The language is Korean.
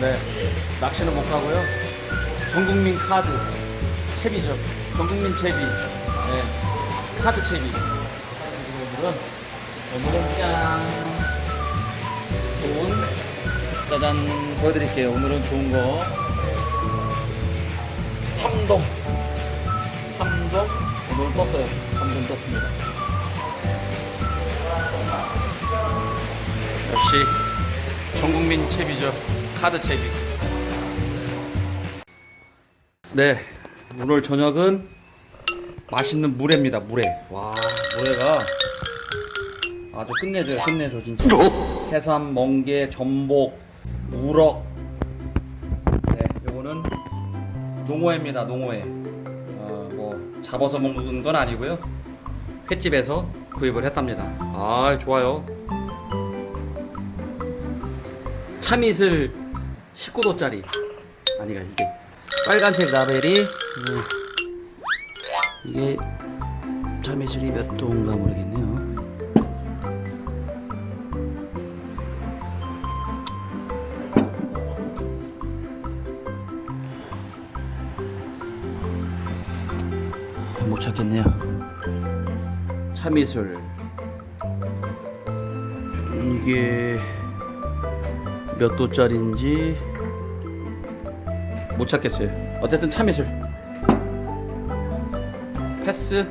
네, 낚시는 못 가고요. 전국민 카드 채비죠. 전국민 채비. 네, 카드 채비. 오늘은 오늘은 짠 좋은 짜잔 보여드릴게요. 오늘은 좋은 거 참돔 참돔 오늘 떴어요. 참돔 떴습니다. 역시 전국민 채비죠. 카드 채비. 네, 오늘 저녁은 맛있는 물회입니다. 물회. 와, 물회가 아주 끝내줘요. 끝내줘 진짜. 해삼, 멍게, 전복, 우럭. 네, 요거는 농어회입니다. 농어회. 어, 뭐 잡아서 먹는 건 아니고요. 횟집에서 구입을 했답니다. 아, 좋아요. 참이슬 19도짜리. 아니가 이게 빨간색 라벨이 음, 이게 참이슬이 몇 도인가 모르겠네요. 못 찾겠네요. 참이슬 이게 몇 도짜리인지 못 찾겠어요. 어쨌든 참이슬 패스